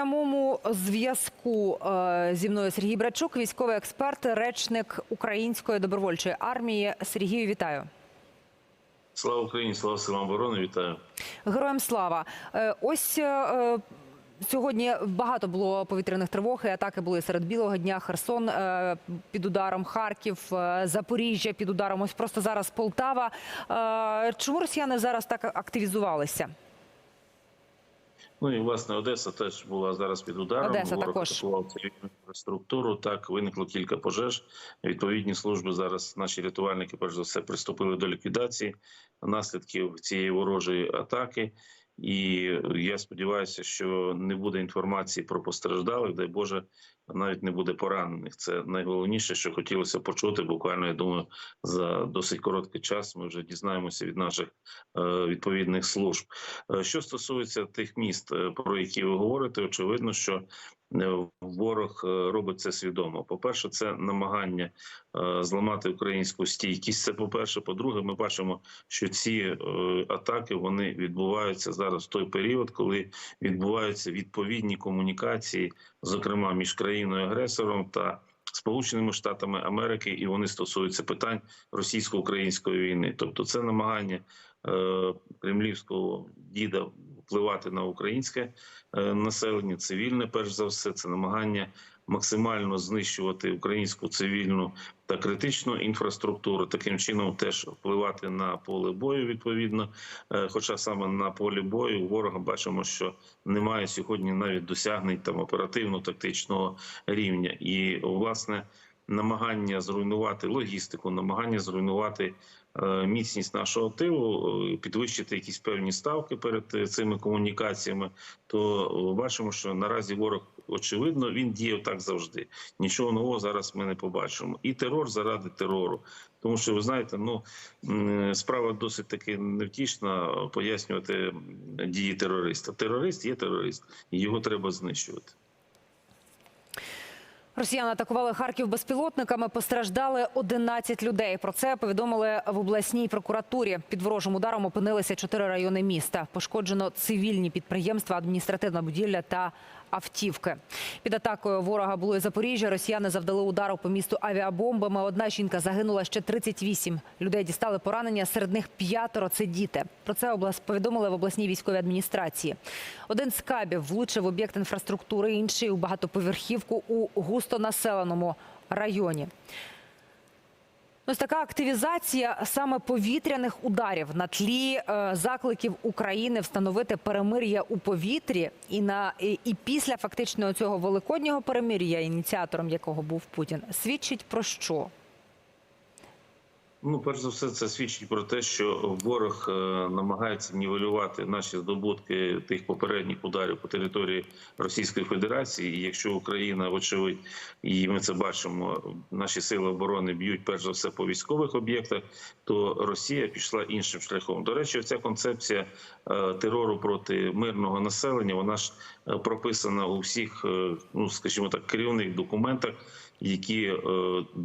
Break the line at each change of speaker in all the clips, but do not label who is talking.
прямому зв'язку е, зі мною Сергій Брачук, військовий експерт, речник Української добровольчої армії. Сергію, вітаю.
Слава Україні, слава силам оборони, вітаю.
Героям слава. Е, Ось е, сьогодні багато було повітряних тривог. і Атаки були серед білого дня. Херсон під ударом, Харків, Запоріжжя під ударом. Ось просто зараз Полтава. Чому росіяни зараз так активізувалися?
Ну і власне Одеса теж була зараз під ударом.
Одеса
Ворог
також.
цивільну інфраструктуру. Так виникло кілька пожеж. Відповідні служби зараз наші рятувальники, перш за все, приступили до ліквідації наслідків цієї ворожої атаки. І я сподіваюся, що не буде інформації про постраждалих, дай Боже, навіть не буде поранених. Це найголовніше, що хотілося почути. Буквально я думаю, за досить короткий час ми вже дізнаємося від наших е, відповідних служб. Е, Що стосується тих міст, е, про які ви говорите, очевидно, що ворог е, робить це свідомо. По перше, це намагання е, зламати українську стійкість. Це по перше. По-друге, ми бачимо, що ці е, атаки вони відбуваються зараз в той період, коли відбуваються відповідні комунікації, зокрема між країною агресором та Сполученими Штатами Америки, і вони стосуються питань російсько-української війни. Тобто, це намагання е, кремлівського діда впливати на українське е, населення, цивільне, перш за все, це намагання максимально знищувати українську цивільну та критичну інфраструктуру, таким чином теж впливати на поле бою. Відповідно, Е, хоча саме на полі бою ворога бачимо, що немає сьогодні навіть досягнень там оперативно-тактичного рівня, і власне намагання зруйнувати логістику, намагання зруйнувати е, міцність нашого тилу, е, підвищити якісь певні ставки перед е, цими комунікаціями, то бачимо, що наразі ворог очевидно він діяв так завжди. Нічого нового зараз ми не побачимо. І терор заради терору. Тому що ви знаєте, ну справа досить таки невтішна пояснювати дії терориста. Терорист є терорист, і його треба знищувати.
Росіяни атакували Харків безпілотниками. Постраждали 11 людей. Про це повідомили в обласній прокуратурі. Під ворожим ударом опинилися чотири райони міста. Пошкоджено цивільні підприємства, адміністративна будівля та автівки. Під атакою ворога було і Запоріжжя. Росіяни завдали удару по місту авіабомбами. Одна жінка загинула ще 38. Людей дістали поранення. Серед них п'ятеро це діти. Про це облас повідомили в обласній військовій адміністрації. Один з кабів влучив об'єкт інфраструктури, інший у багатоповерхівку у густонаселеному районі. Ось така активізація саме повітряних ударів на тлі е, закликів України встановити перемир'я у повітрі, і на і, і після фактично цього великоднього перемир'я, ініціатором якого був Путін, свідчить про що?
Ну, перш за все, це свідчить про те, що ворог е, намагається нівелювати наші здобутки тих попередніх ударів по території Російської Федерації. І якщо Україна, вочевидь, і ми це бачимо, наші сили оборони б'ють перш за все по військових об'єктах, то Росія пішла іншим шляхом. До речі, ця концепція е, терору проти мирного населення, вона ж е, прописана у всіх, ну скажімо так, керівних документах. Які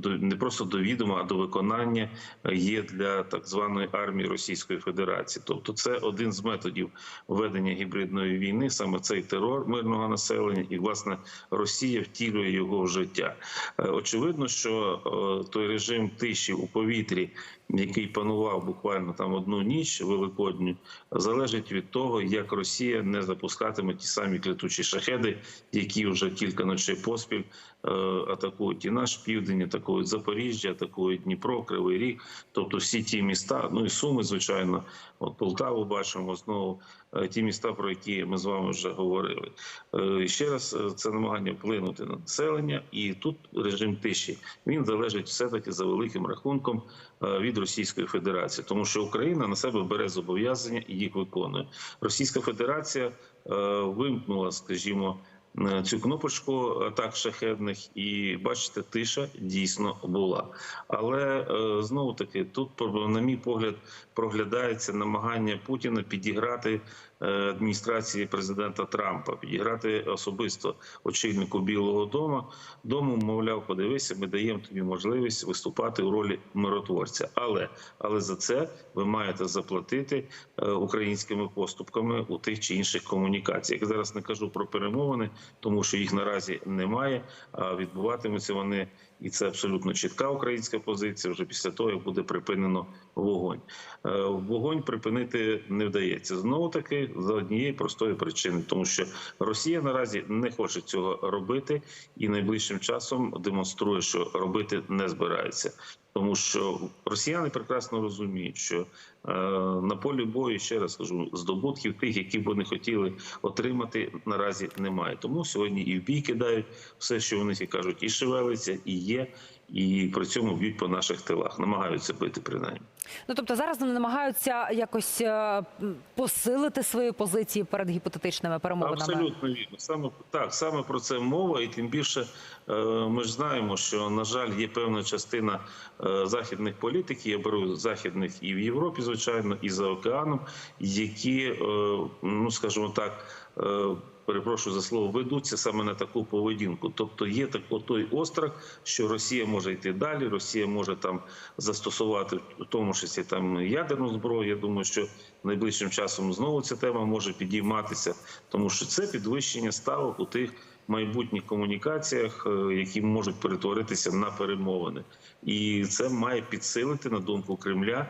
не просто до відома, а до виконання є для так званої армії Російської Федерації. Тобто, це один з методів ведення гібридної війни, саме цей терор мирного населення, і власне Росія втілює його в життя. Е, Очевидно, що е, той режим тиші у повітрі, який панував буквально там одну ніч великодню, залежить від того, як Росія не запускатиме ті самі клятучі шахеди, які вже кілька ночей поспіль е, атакують і наш південь, атакують Запоріжжя, атакують Дніпро, Кривий Ріг, тобто всі ті міста, ну і Суми, звичайно, от Полтаву бачимо знову е, ті міста, про які ми з вами вже говорили. Е, Ще раз е, це намагання вплинути на населення, і тут режим тиші він залежить все таки за великим рахунком від Російської Федерації, тому що Україна на себе бере зобов'язання і їх виконує. Російська Федерація е, вимкнула, скажімо. е, Цю кнопочку атак шахедних, і бачите, тиша дійсно була. Але е, знову таки тут, на мій погляд, проглядається намагання Путіна підіграти е, адміністрації президента Трампа, підіграти особисто очільнику Білого Дому. Дому, мовляв, подивися, ми даємо тобі можливість виступати у ролі миротворця. Але але за це ви маєте заплатити е, українськими поступками у тих чи інших комунікаціях. Я зараз не кажу про перемовини, тому що їх наразі немає. А відбуватимуться вони, і це абсолютно чітка українська позиція. Вже після того, як буде припинено вогонь. Е, Вогонь припинити не вдається знову таки за однієї простої причини, тому що Росія наразі не хоче цього робити і найближчим часом демонструє, що робити не збирається. Тому що росіяни прекрасно розуміють, що на полі бою ще раз кажу, здобутків тих, які б вони хотіли отримати, наразі немає. Тому сьогодні і в бій кидають все, що вони і кажуть, і шевелиться, і є, і при цьому б'ють по наших тилах, намагаються бити принаймні.
Ну тобто зараз вони намагаються якось е, посилити свої позиції перед гіпотетичними перемовинами.
Абсолютно вірно. Саме так, саме про це мова, і тим більше е, ми ж знаємо, що на жаль є певна частина е, західних політиків. Я беру західних і в Європі, звичайно, і за океаном, які, ну скажімо так. Перепрошую за слово, ведуться саме на таку поведінку. Тобто є так той острах, що Росія може йти далі, Росія може там застосувати в тому числі там ядерну зброю. Я думаю, що найближчим часом знову ця тема може підійматися, тому що це підвищення ставок у тих майбутніх комунікаціях, е, які можуть перетворитися на перемовини, і це має підсилити на думку Кремля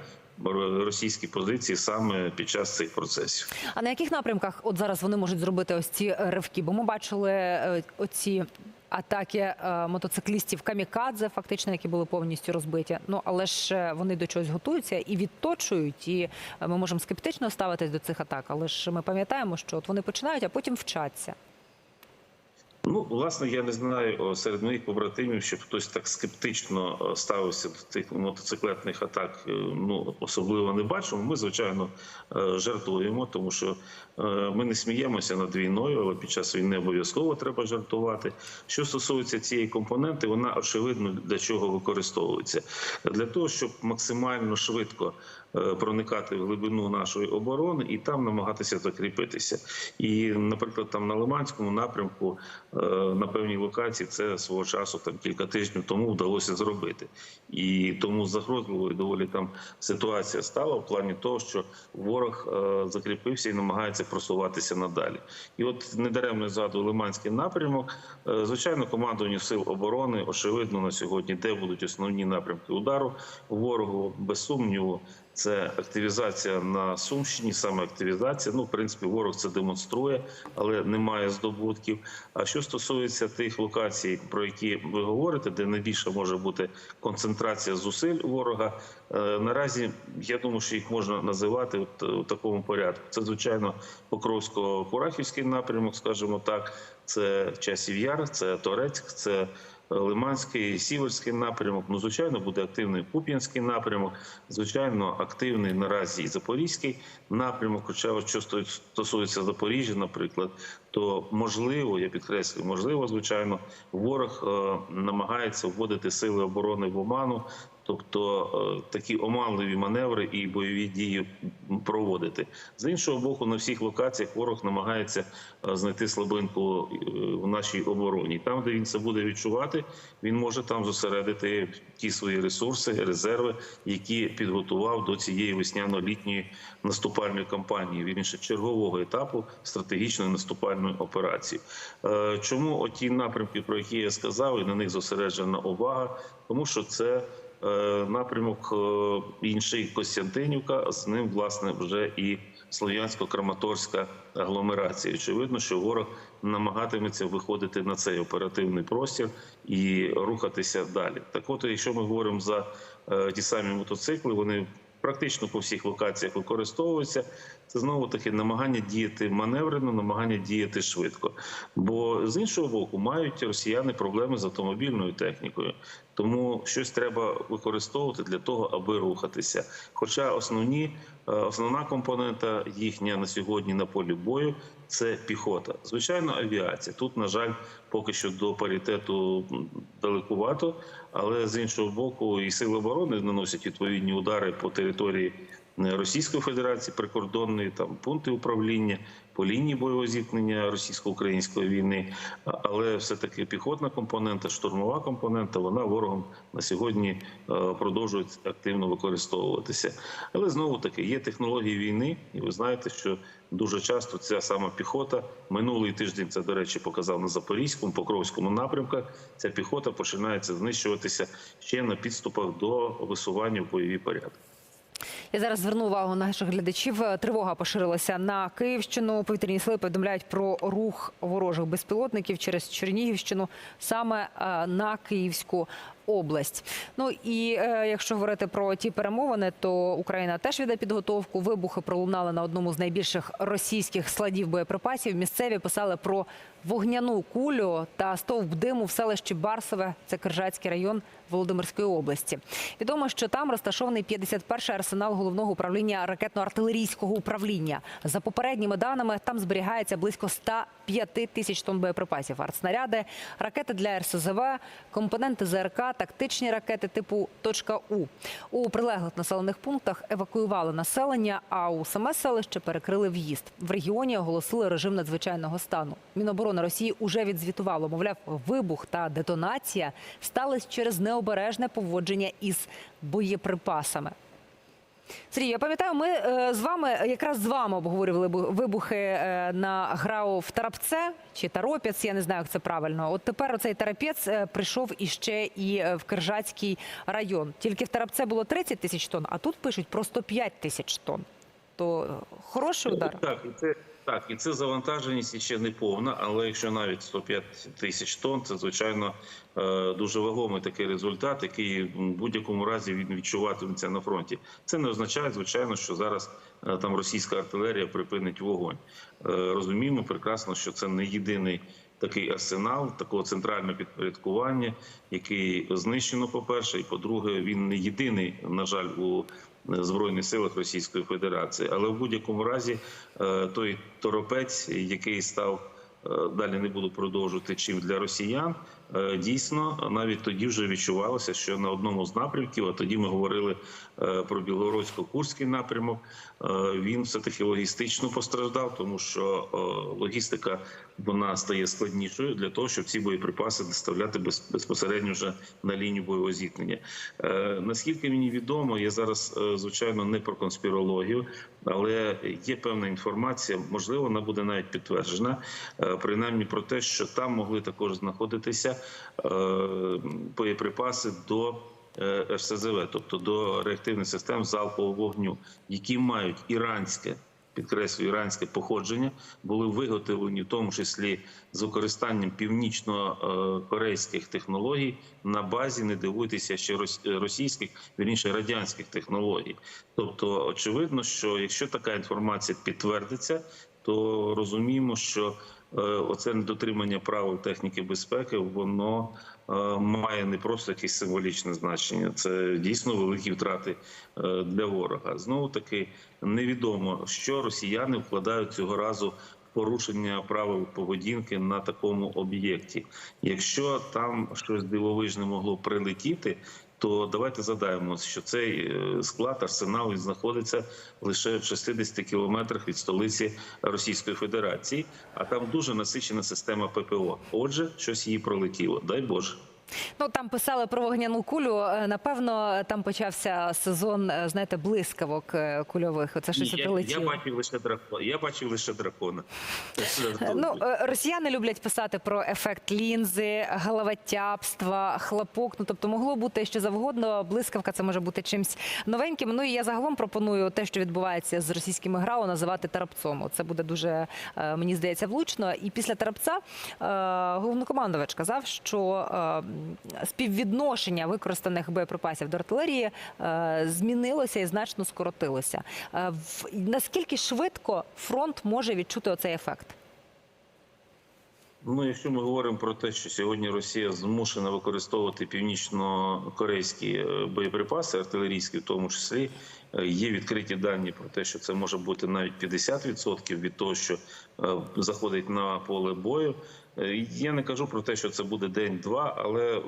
російські позиції саме під час цих процесів.
А на яких напрямках от зараз вони можуть зробити ось ці ривки? Бо ми бачили е, оці атаки е, мотоциклістів камікадзе, фактично, які були повністю розбиті. Ну але ж е, вони до чогось готуються і відточують. І ми можемо скептично ставитись до цих атак, але ж ми пам'ятаємо, що от вони починають, а потім вчаться.
Ну, власне, я не знаю серед моїх побратимів, щоб хтось так скептично ставився до тих мотоциклетних атак. е, Ну особливо не бачимо. Ми звичайно е, жартуємо, тому що е, ми не сміємося над війною, але під час війни обов'язково треба жартувати. Що стосується цієї компоненти, вона очевидно для чого використовується для того, щоб максимально швидко проникати в глибину нашої оборони і там намагатися закріпитися. І, наприклад, там на Лиманському напрямку на певній локації це свого часу там кілька тижнів тому вдалося зробити. І тому загрозливою доволі там ситуація стала в плані того, що ворог е, закріпився і намагається просуватися надалі. І от недаремно згадую Лиманський напрямок. Е, Звичайно, командування сил оборони очевидно на сьогодні, де будуть основні напрямки удару ворогу, без сумніву. Це активізація на Сумщині, саме активізація. Ну, в принципі, ворог це демонструє, але немає здобутків. А що стосується тих локацій, про які ви говорите, де найбільше може бути концентрація зусиль ворога, е, наразі я думаю, що їх можна називати е, у такому порядку. Це звичайно Покровсько-Курахівський напрямок, скажімо так. Це часів яр, це Торецьк, це Лиманський, Сіверський напрямок. Ну, звичайно, буде активний Куп'янський напрямок. Звичайно, активний наразі і Запорізький напрямок. Хоча, що сто- стосується Запоріжжя, наприклад, то можливо, я підкреслюю, можливо, звичайно, ворог е, намагається вводити сили оборони в оману. Тобто е, такі оманливі маневри і бойові дії проводити з іншого боку, на всіх локаціях ворог намагається е, знайти слабинку е, в нашій обороні. Там, де він це буде відчувати, він може там зосередити ті свої ресурси, резерви, які підготував до цієї весняно-літньої наступальної кампанії. Вірніше чергового етапу стратегічної наступальної операції. Чому оті напрямки, про які я сказав, і на них зосереджена увага, тому що це. Е, напрямок е, інший Костянтинівка, з ним власне вже і Слов'янсько-Краматорська агломерація. Очевидно, що ворог намагатиметься виходити на цей оперативний простір і рухатися далі. Так, от, якщо ми говоримо за е, ті самі мотоцикли, вони практично по всіх локаціях використовуються. Це знову таки намагання діяти маневрено, намагання діяти швидко. Бо з іншого боку мають росіяни проблеми з автомобільною технікою. Тому щось треба використовувати для того, аби рухатися. Хоча основні, е, основна компонента їхня на сьогодні на полі бою це піхота. Звичайно, авіація. Тут, на жаль, поки що до паритету далекувато, але з іншого боку, і сили оборони наносять відповідні удари по території е, Російської Федерації, прикордонної там пункти управління. По лінії бойового зіткнення російсько-української війни, але все таки піхотна компонента, штурмова компонента, вона ворогом на сьогодні е, продовжує активно використовуватися. Але знову таки є технології війни, і ви знаєте, що дуже часто ця сама піхота минулий тиждень це до речі показав на запорізькому покровському напрямках. Ця піхота починається знищуватися ще на підступах до висування в бойові порядки.
Я зараз зверну увагу наших глядачів. Тривога поширилася на Київщину. Повітряні сили повідомляють про рух ворожих безпілотників через Чернігівщину саме е, на Київську область. Ну і е, якщо говорити про ті перемовини, то Україна теж веде підготовку. Вибухи пролунали на одному з найбільших російських складів боєприпасів. Місцеві писали про вогняну кулю та стовп диму в селищі Барсове. Це Киржацький район Володимирської області. Відомо, що там розташований 51-й арсенал головного управління ракетно-артилерійського управління. За попередніми даними, там зберігається близько 105 тисяч тонн боєприпасів, артснаряди, ракети для РСЗВ, компоненти ЗРК, тактичні ракети типу «Точка У». У прилеглих населених пунктах евакуювали населення, а у саме селище перекрили в'їзд. В регіоні оголосили режим надзвичайного стану. Міноборони Росії уже відзвітувало, мовляв, вибух та детонація стались через необережне поводження із боєприпасами. Сергій, я пам'ятаю, ми е, з вами якраз з вами обговорювали бу- вибухи е, на ГРАУ в Тарапце чи Таропець, я не знаю, як це правильно. От тепер оцей Тарапець е, прийшов іще і в Киржацький район. Тільки в Тарапце було 30 тисяч тонн, а тут пишуть про 105 тисяч тонн. То хороший удар.
Так, це так, і це завантаженість ще не повна, але якщо навіть 105 тисяч тонн, це звичайно е, дуже вагомий такий результат, який в будь-якому разі відчуватиметься на фронті. Це не означає, звичайно, що зараз е, там російська артилерія припинить вогонь. Е, Розуміємо прекрасно, що це не єдиний. Такий арсенал такого центрального підпорядкування, який знищено, по перше, і по-друге, він не єдиний, на жаль, у збройних силах Російської Федерації. Але в будь-якому разі е, той торопець, який став е, далі, не буду продовжувати чим для росіян. Е, Дійсно, навіть тоді вже відчувалося, що на одному з напрямків, а тоді ми говорили е, про Білорусько-Курський напрямок. е, Він все таки логістично постраждав, тому що логістика вона стає складнішою для того, щоб ці боєприпаси доставляти безпосередньо вже на лінію бойового зіткнення. Наскільки мені відомо, я зараз звичайно не про конспірологію, але є певна інформація, можливо, вона буде навіть підтверджена, принаймні про те, що там могли також знаходитися е, боєприпаси до. е, РСЗВ, тобто до реактивних систем залпового вогню, які мають іранське підкреслюю, іранське походження, були виготовлені в тому числі з використанням північно-корейських технологій на базі, не дивуйтеся, ще рос- російських, вірніше радянських технологій. Тобто, очевидно, що якщо така інформація підтвердиться, то розуміємо, що е, оце недотримання правил техніки безпеки, воно е, має не просто якесь символічне значення, це дійсно великі втрати е, для ворога. Знову таки невідомо, що росіяни вкладають цього разу. Порушення правил поведінки на такому об'єкті. Якщо там щось дивовижне могло прилетіти, то давайте задаємо, що цей е, склад арсенал він знаходиться лише в 60 кілометрах від столиці Російської Федерації, а там дуже насичена система ППО. Отже, щось її пролетіло. Дай Боже.
Ну там писали про вогняну кулю. Е, Напевно, там почався сезон, е, знаєте, блискавок е, кульових. Оце щось
я, я бачив лише дракона. Я бачив лише дракона.
Ну, росіяни люблять писати про ефект лінзи, головотяпства, хлопок. Ну, тобто могло бути що завгодно. Блискавка це може бути чимсь новеньким. Ну і я загалом пропоную те, що відбувається з російськими грау, називати тарапцом. Це буде дуже, мені здається, влучно. І після тарапця е, головнокомандувач казав, що співвідношення використаних боєприпасів до артилерії е, змінилося і значно скоротилося. Е, Наскільки швидко фронт може відчути оцей ефект?
Ну, якщо ми говоримо про те, що сьогодні Росія змушена використовувати північно-корейські е, боєприпаси, артилерійські в тому числі, є відкриті дані про те, що це може бути навіть 50% від того, що е, заходить на поле бою. Е, Я не кажу про те, що це буде день-два, але е,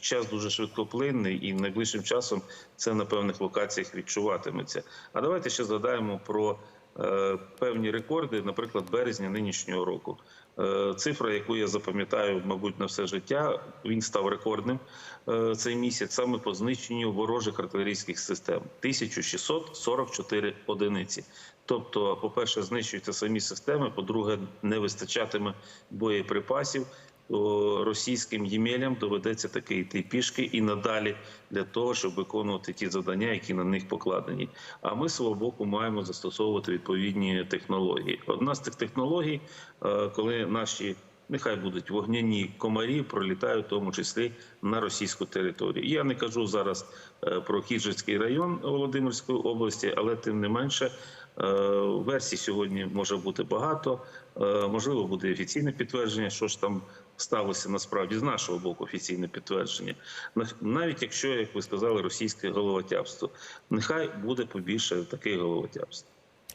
час дуже швидкоплинний, і найближчим часом це на певних локаціях відчуватиметься. А давайте ще згадаємо про е, певні рекорди, наприклад, березня нинішнього року. Е, Цифра, яку я запам'ятаю, мабуть, на все життя, він став рекордним е, цей місяць саме по знищенню ворожих артилерійських систем 1644 одиниці. Тобто, по-перше, знищуються самі системи. По-друге, не вистачатиме боєприпасів. Російським ємелям доведеться таки йти пішки і надалі для того, щоб виконувати ті завдання, які на них покладені. А ми свого боку маємо застосовувати відповідні технології. Одна з тих технологій, е, коли наші нехай будуть вогняні комарі, пролітають в тому числі на російську територію. Я не кажу зараз е, про Кіжицький район Володимирської області, але тим не менше. е, Версій сьогодні може бути багато. Можливо, буде офіційне підтвердження, що ж там сталося насправді з нашого боку офіційне підтвердження. Навіть якщо, як ви сказали, російське головотяпство, нехай буде побільше таких головотяпств.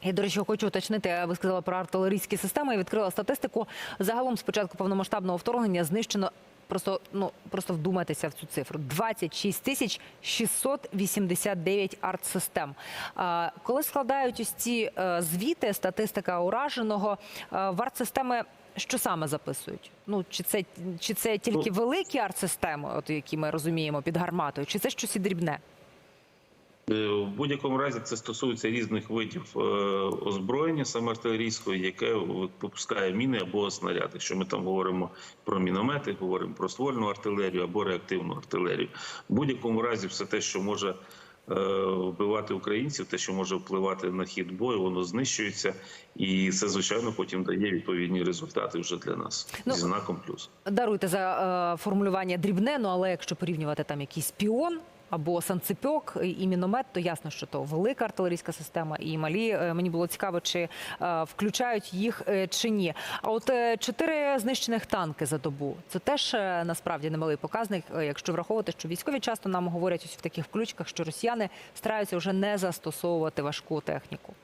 І, до речі, хочу уточнити, ви сказали про артилерійські системи. Я відкрила статистику. Загалом з початку повномасштабного вторгнення знищено. Просто ну просто вдумайтеся в цю цифру: 26 тисяч 689 артсистем. Коли складають ось ці е, звіти, статистика ураженого е, в артсистеми. Що саме записують? Ну чи це чи це тільки великі артсистеми, от які ми розуміємо під гарматою, чи це щось і дрібне?
Е, В будь-якому разі це стосується різних видів е, озброєння, саме артилерійського, яке випускає міни або снаряди. Якщо ми там говоримо про міномети, говоримо про ствольну артилерію або реактивну артилерію. В будь-якому разі, все те, що може вбивати українців, те, що може впливати на хід бою, воно знищується, і це звичайно потім дає відповідні результати вже для нас
Ну,
зі знаком плюс.
Даруйте за е, формулювання дрібне, ну але якщо порівнювати там якийсь піон або санцепьок і міномет, то ясно, що то велика артилерійська система і малі. Е, Мені було цікаво, чи е, включають їх е, чи ні. А от чотири знищених танки за добу це теж насправді немалий показник, якщо враховувати, що військові часто нам говорять ось в таких включках, що росіяни стараються вже не застосовувати важку техніку.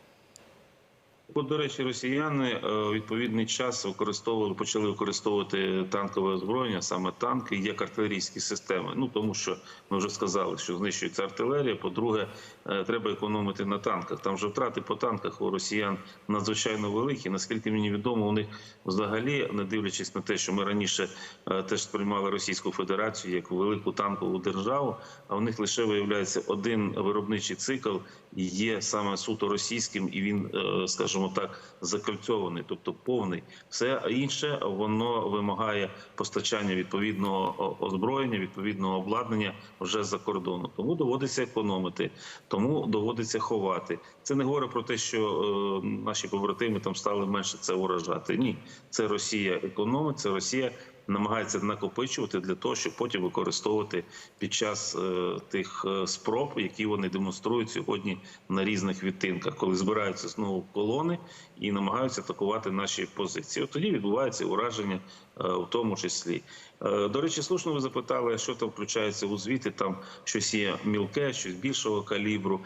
От, до речі, росіяни е, відповідний час використовували, почали використовувати танкове озброєння, саме танки, як артилерійські системи. Ну тому що ми вже сказали, що знищується артилерія. По-друге, е, треба економити на танках. Там вже втрати по танках у росіян надзвичайно великі. Наскільки мені відомо, у них взагалі, не дивлячись на те, що ми раніше е, теж сприймали Російську Федерацію як велику танкову державу, а у них лише виявляється один виробничий цикл є саме суто російським, і він, е, так, закольцьований, тобто повний. Все інше воно вимагає постачання відповідного озброєння, відповідного обладнання вже за кордону. Тому доводиться економити, тому доводиться ховати. Це не говорить про те, що е, наші побратими там стали менше це вражати. Ні, це Росія економить, це Росія намагається накопичувати для того, щоб потім використовувати під час е, тих е, спроб, які вони демонструють сьогодні на різних відтинках, коли збираються знову колони і намагаються атакувати наші позиції. От тоді відбувається ураження, е, в тому числі. До речі, слушно ви запитали, що там включається у звіти. Там щось є мілке, щось більшого калібру.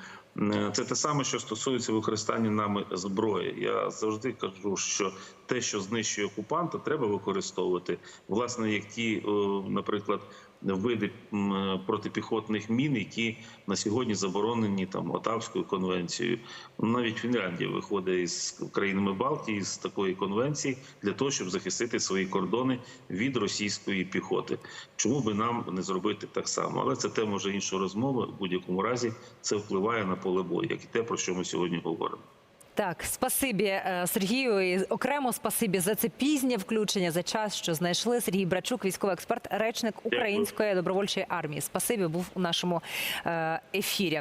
Це те саме, що стосується використання нами зброї. Я завжди кажу, що те, що знищує окупанта, треба використовувати. Власне, як ті, е, наприклад, види е, протипіхотних мін, які на сьогодні заборонені там Отавською конвенцією. Навіть Фінляндія виходить із країнами Балтії з такої конвенції для того, щоб захистити свої кордони від російської піхоти. Чому би нам не зробити так само? Але це тема вже іншої розмови. В будь-якому разі це впливає на поле бою, як і те, про що ми сьогодні говоримо.
Так, спасибі е, Сергію. І окремо спасибі за це пізнє включення за час, що знайшли. Сергій Брачук, військовий експерт, речник Української добровольчої армії. Спасибі був у нашому е, ефірі.